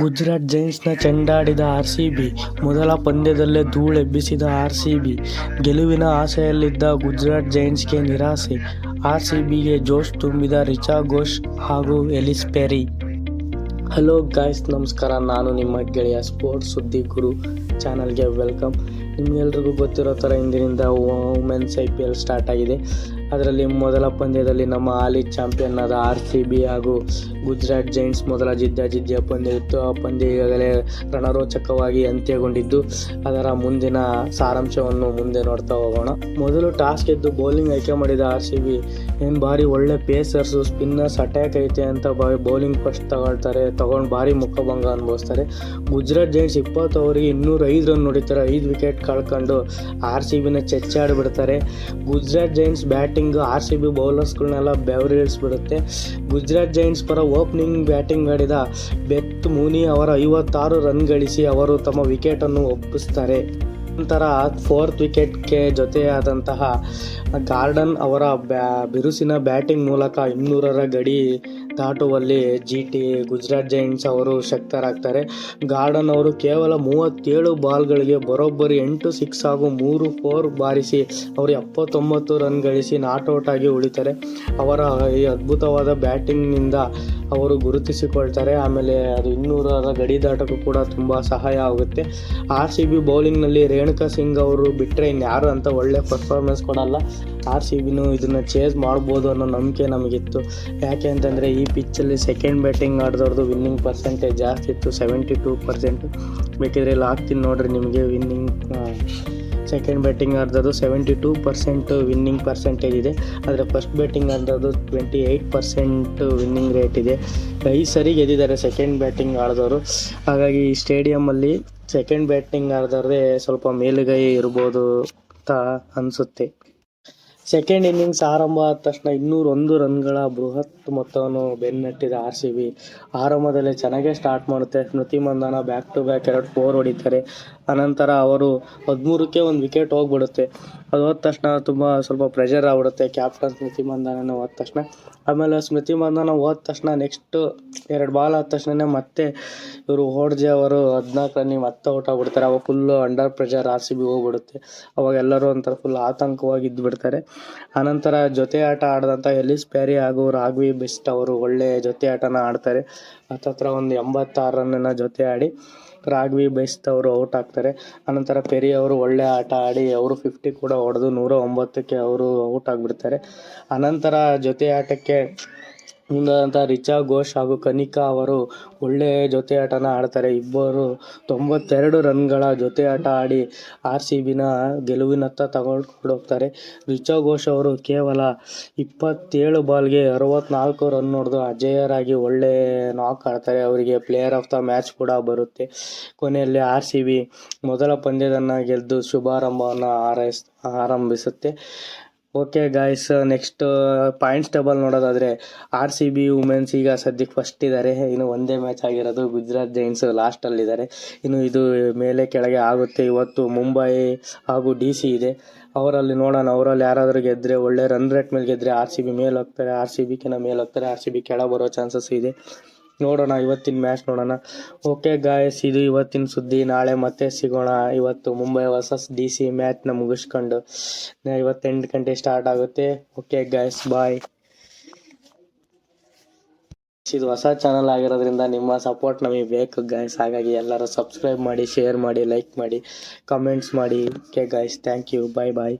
ಗುಜರಾತ್ ಜೈನ್ಸ್ನ ಚೆಂಡಾಡಿದ ಆರ್ಸಿಬಿ ಮೊದಲ ಪಂದ್ಯದಲ್ಲೇ ಧೂಳೆಬ್ಬಿಸಿದ ಆರ್ಸಿಬಿ ಗೆಲುವಿನ ಆಸೆಯಲ್ಲಿದ್ದ ಗುಜರಾತ್ ಜೈನ್ಸ್ಗೆ ನಿರಾಸೆ ಆರ್ಸಿಬಿಗೆ ಜೋಶ್ ತುಂಬಿದ ರಿಚಾ ಘೋಷ್ ಹಾಗೂ ಎಲಿಸ್ ಪೆರಿ. ಹಲೋ ಗಾಯ್ಸ್, ನಮಸ್ಕಾರ. ನಾನು ನಿಮ್ಮ ಗೆಳೆಯ ಸ್ಪೋರ್ಟ್ಸ್ ಸುದ್ದಿ ಗುರು ಚಾನಲ್ಗೆ ವೆಲ್ಕಮ್. ನಿಮಗೆಲ್ರಿಗೂ ಗೊತ್ತಿರೋ ಥರ ಇಂದಿನಿಂದ women's I P L start ಆಗಿದೆ. ಅದರಲ್ಲಿ ಮೊದಲ ಪಂದ್ಯದಲ್ಲಿ ನಮ್ಮ ಹಾಲಿ ಚಾಂಪಿಯನ್ ಆದ ಆರ್ ಸಿ ಬಿ ಹಾಗೂ ಗುಜರಾತ್ ಜೈಂಟ್ಸ್ ಮೊದಲ ಜಿದ್ದಾಜಿದ್ದಿಯ ಪಂದ್ಯ ಇತ್ತು. ಆ ಪಂದ್ಯ ಈಗಾಗಲೇ ರಣರೋಚಕವಾಗಿ ಅಂತ್ಯಗೊಂಡಿದ್ದು, ಅದರ ಮುಂದಿನ ಸಾರಾಂಶವನ್ನು ಮುಂದೆ ನೋಡ್ತಾ ಹೋಗೋಣ. ಮೊದಲು ಟಾಸ್ ಗೆದ್ದು ಬೌಲಿಂಗ್ ಆಯ್ಕೆ ಮಾಡಿದ ಆರ್ ಸಿ ಬಿ, ಏನು ಭಾರಿ ಒಳ್ಳೆ ಪೇಸರ್ಸು, ಸ್ಪಿನ್ನರ್ಸ್ ಅಟ್ಯಾಕ್ ಐತೆ ಅಂತ ಭಾರಿ ಬೌಲಿಂಗ್ ಫಸ್ಟ್ ತಗೊಳ್ತಾರೆ, ತಗೊಂಡು ಭಾರಿ ಮುಖಭಂಗ ಅನುಭವಿಸ್ತಾರೆ. ಗುಜರಾತ್ ಜೈಂಟ್ಸ್ ಇಪ್ಪತ್ತು ಓವರಿಗೆ ಇನ್ನೂರ ಐದು ರನ್ ನೋಡಿತಾರೆ ಐದು ವಿಕೆಟ್ ಕಳ್ಕೊಂಡು ಆರ್ ಸಿ ಬಿನ ಚೆಚ್ಚಾಡಿಬಿಡ್ತಾರೆ. Gujarat giants batting R C B ಬೌಲರ್ಸ್ಗಳನ್ನೆಲ್ಲ ಬೆವರಿಳಿಸ್ಬಿಡುತ್ತೆ ಗುಜರಾತ್ ಜೈಂಟ್ಸ್ ಪರ ಓಪನಿಂಗ್ ಬ್ಯಾಟಿಂಗ್ ಆಡಿದ ಬೆತ್ ಮೂನಿ ಅವರ ಐವತ್ತಾರು ರನ್ ಗಳಿಸಿ ಅವರು ತಮ್ಮ ವಿಕೆಟನ್ನು ಒಪ್ಪಿಸ್ತಾರೆ. ನಂತರ ಫೋರ್ತ್ ವಿಕೆಟ್ಗೆ ಜೊತೆಯಾದಂತಹ ಗಾರ್ಡನ್ ಅವರ ಬ್ಯಾ, ಬಿರುಸಿನ ಬ್ಯಾಟಿಂಗ್ ಮೂಲಕ ಇನ್ನೂರರ ಗಡಿ ದಾಟುವಲ್ಲಿ ಜಿ ಟಿ ಗುಜರಾತ್ ಜೈಂಟ್ಸ್ ಅವರು ಶಕ್ತರಾಗ್ತಾರೆ. ಗಾರ್ಡನ್ ಅವರು ಕೇವಲ ಮೂವತ್ತೇಳು ಬಾಲ್ಗಳಿಗೆ ಬರೋಬ್ಬರಿ ಎಂಟು ಸಿಕ್ಸ್ ಹಾಗೂ ಮೂರು ಫೋರ್ ಬಾರಿಸಿ ಅವರು ಎಪ್ಪತ್ತೊಂಬತ್ತು ರನ್ ಗಳಿಸಿ ನಾಟ್ಔಟ್ ಆಗಿ ಉಳಿತಾರೆ. ಅವರ ಈ ಅದ್ಭುತವಾದ ಬ್ಯಾಟಿಂಗ್ನಿಂದ ಅವರು ಗುರುತಿಸಿಕೊಳ್ತಾರೆ. ಆಮೇಲೆ ಅದು ಇನ್ನೂರರ ಗಡಿ ದಾಟಕ್ಕೂ ಕೂಡ ತುಂಬ ಸಹಾಯ ಆಗುತ್ತೆ. ಆರ್ ಸಿ ಬಿ ಬೌಲಿಂಗ್ನಲ್ಲಿ ರೇಣುಕಾ ಸಿಂಗ್ ಅವರು ಬಿಟ್ಟರೆ ಇನ್ಯಾರು ಅಂತ ಒಳ್ಳೆ ಪರ್ಫಾರ್ಮೆನ್ಸ್ ಕೊಡಲ್ಲ. ಆರ್ ಸಿ ಬಿನೂ ಇದನ್ನು ಚೇಸ್ ಮಾಡ್ಬೋದು ಅನ್ನೋ ನಂಬಿಕೆ ನಮಗಿತ್ತು. ಯಾಕೆ ಅಂತಂದರೆ ಪಿಚ್ಚಲ್ಲಿ ಸೆಕೆಂಡ್ ಬ್ಯಾಟಿಂಗ್ ಆಡಿದವ್ರದ್ದು ವಿನ್ನಿಂಗ್ ಪರ್ಸೆಂಟೇಜ್ ಜಾಸ್ತಿ ಇತ್ತು ಸೆವೆಂಟಿ ಟೂ ಪರ್ಸೆಂಟ್ ಬೇಕಿದ್ರೆ ಇಲ್ಲಿ ಹಾಕ್ತೀನಿ ನೋಡ್ರಿ ನಿಮಗೆ winning second batting ಆಡಿದದ್ದು seventy two percent winning percentage ಇದೆ. ಆದರೆ first batting ಆಡಿದದ್ದು twenty eight percent winning rate ಇದೆ. ಐದು ಸರಿ ಗೆದ್ದಿದ್ದಾರೆ ಸೆಕೆಂಡ್ ಬ್ಯಾಟಿಂಗ್ ಆಡಿದವರು. ಹಾಗಾಗಿ ಈ ಸ್ಟೇಡಿಯಮಲ್ಲಿ ಸೆಕೆಂಡ್ ಬ್ಯಾಟಿಂಗ್ ಆಡಿದವ್ರದೇ ಸ್ವಲ್ಪ ಮೇಲುಗೈ ಇರ್ಬೋದು ಅಂತ ಅನಿಸುತ್ತೆ. ಸೆಕೆಂಡ್ ಇನ್ನಿಂಗ್ಸ್ ಆರಂಭ ಆದ ತಕ್ಷಣ ಇನ್ನೂರೊಂದು ರನ್ಗಳ ಬೃಹತ್ ಮೊತ್ತವನ್ನು ಬೆನ್ನಟ್ಟಿದ ಆರ್ ಸಿ ಬಿ ಆರಂಭದಲ್ಲಿ ಚೆನ್ನಾಗೇ ಸ್ಟಾರ್ಟ್ ಮಾಡುತ್ತೆ. Smriti Mandhana back to back ಎರಡು ಫೋರ್ ಹೊಡಿತಾರೆ. ಅನಂತರ ಅವರು ಹದಿಮೂರಕ್ಕೆ ಒಂದು ವಿಕೆಟ್ ಹೋಗ್ಬಿಡುತ್ತೆ. ಅದು ಹೋದ ತಕ್ಷಣ ತುಂಬ ಸ್ವಲ್ಪ ಪ್ರೆಷರ್ ಆಗ್ಬಿಡುತ್ತೆ. ಕ್ಯಾಪ್ಟನ್ ಸ್ಮೃತಿ ಮಂದಾನ ಹೋದ ತಕ್ಷಣ. ಆಮೇಲೆ ಸ್ಮೃತಿ ಮಂದಾನ ಹೋದ ತಕ್ಷಣ ನೆಕ್ಸ್ಟ್ ಎರಡು ಬಾಲ್ ಆದ ತಕ್ಷಣನೇ ಮತ್ತೆ ಇವರು ಹೋಡ್ಜೆ ಅವರು ಹದಿನಾಲ್ಕು ರನ್ನಿಗೆ ಮತ್ತೆ ಔಟ್ ಆಗ್ಬಿಡ್ತಾರೆ. ಅವಾಗ full under pressure R C B ಹೋಗ್ಬಿಡುತ್ತೆ. ಅವಾಗ ಎಲ್ಲರೂ ಒಂಥರ ಫುಲ್ ಆತಂಕವಾಗಿ ಇದ್ಬಿಡ್ತಾರೆ ಆನಂತರ ಜೊತೆ ಆಟ ಆಡಿದಂಥ ಎಲಿಸ್ ಪ್ಯಾರಿ ಹಾಗೂ ರಾಘವಿ ಬೆಸ್ಟ್ ಅವರು ಒಳ್ಳೆ ಜೊತೆ ಆಟನ ಆಡ್ತಾರೆ. ಹತ್ತತ್ರ ಒಂದು ಎಂಬತ್ತಾರು ರನ್ನ ಜೊತೆ ಆಡಿ ರಾಘವಿ ಬೆಸ್ಟ್ ಅವರು ಔಟ್ ಆಗ್ತಾರೆ. ಅನಂತರ ಪೆರಿ ಅವರು ಒಳ್ಳೆ ಆಟ ಆಡಿ ಅವರು ಫಿಫ್ಟಿ ಕೂಡ ಹೊಡೆದು ನೂರ ಒಂಬತ್ತಕ್ಕೆ ಅವರು ಔಟ್ ಆಗಿಬಿಡ್ತಾರೆ. ಅನಂತರ ಜೊತೆ ಆಟಕ್ಕೆ ಮುಂದಾದಂಥ ರಿಚಾ ಘೋಷ್ ಹಾಗೂ ಕನಿಕಾ ಅವರು ಒಳ್ಳೆ ಜೊತೆಯಾಟನ ಆಡ್ತಾರೆ. ಇಬ್ಬರು ತೊಂಬತ್ತೆರಡು ರನ್ಗಳ ಜೊತೆಯಾಟ ಆಡಿ ಆರ್ ಸಿ ಬಿನ ಗೆಲುವಿನತ್ತ ತಗೊಂಡು ಹೋಗ್ತಾರೆ ರಿಚಾ ಘೋಷ್ ಅವರು ಕೇವಲ ಇಪ್ಪತ್ತೇಳು ಬಾಲ್ಗೆ ಅರವತ್ನಾಲ್ಕು ರನ್ ಹೊಡೆದು ಅಜೇಯರಾಗಿ ಒಳ್ಳೆ ನಾಕ್ ಆಡ್ತಾರೆ. ಅವರಿಗೆ ಪ್ಲೇಯರ್ ಆಫ್ ದ ಮ್ಯಾಚ್ ಕೂಡ ಬರುತ್ತೆ. ಕೊನೆಯಲ್ಲಿ ಆರ್ ಸಿ ಬಿ ಮೊದಲ ಪಂದ್ಯದನ್ನು ಗೆದ್ದು ಶುಭಾರಂಭವನ್ನು ಆರೈಸ್, ಆರಂಭಿಸುತ್ತೆ. Okay guys next points table ನೋಡೋದಾದ್ರೆ ಆರ್ ಸಿ ಬಿ ವುಮೆನ್ಸ್ ಈಗ ಸದ್ಯಕ್ಕೆ ಫಸ್ಟ್ ಇದ್ದಾರೆ ಇನ್ನು ಒಂದೇ ಮ್ಯಾಚ್ ಆಗಿರೋದು ಗುಜರಾತ್ ಜೈನ್ಸ್ ಲಾಸ್ಟಲ್ಲಿದ್ದಾರೆ ಇನ್ನು ಇದು ಮೇಲೆ ಕೆಳಗೆ ಆಗುತ್ತೆ. ಇವತ್ತು ಮುಂಬೈ ಹಾಗೂ ಡಿ ಸಿ ಇದೆ. ಅವರಲ್ಲಿ ನೋಡೋಣ. ಅವರಲ್ಲಿ ಯಾರಾದರೂ ಗೆದ್ದರೆ ಒಳ್ಳೆ ರನ್ ರೇಟ್ ಮೇಲೆ ಗೆದ್ದರೆ ಆರ್ ಸಿ ಬಿ ಮೇಲೆ ಹೋಗ್ತಾರೆ. ಆರ್ ಸಿ ಬಿಕಿನ ಮೇಲೆ ಹೋಗ್ತಾರೆ. ಆರ್ ಸಿ ಬಿ ಕೆಳ ಬರೋ ಚಾನ್ಸಸ್ ಇದೆ. ನೋಡೋಣ, ಇವತ್ತಿನ ಮ್ಯಾಚ್ ನೋಡೋಣ. ಓಕೆ ಗಾಯಸ್ ಇದು ಇವತ್ತಿನ ಸುದ್ದಿ. ನಾಳೆ ಮತ್ತೆ ಸಿಗೋಣ. ಇವತ್ತು ಮುಂಬೈ ವರ್ಸಸ್ ಡಿ ಸಿ ಮ್ಯಾಚ್ನ ಮುಗಿಸ್ಕೊಂಡು. ಇವತ್ತೆಂಟು ಗಂಟೆ ಸ್ಟಾರ್ಟ್ ಆಗುತ್ತೆ. ಓಕೆ ಗಾಯಸ್ ಬಾಯ್ ಇದು ಹೊಸ ಚಾನಲ್ ಆಗಿರೋದ್ರಿಂದ ನಿಮ್ಮ ಸಪೋರ್ಟ್ ನಮಗೆ ಬೇಕು ಗಾಯ್ಸ್ ಹಾಗಾಗಿ ಎಲ್ಲರೂ ಸಬ್ಸ್ಕ್ರೈಬ್ ಮಾಡಿ ಶೇರ್ ಮಾಡಿ ಲೈಕ್ ಮಾಡಿ ಕಮೆಂಟ್ಸ್ ಮಾಡಿ. Okay guys thank you bye bye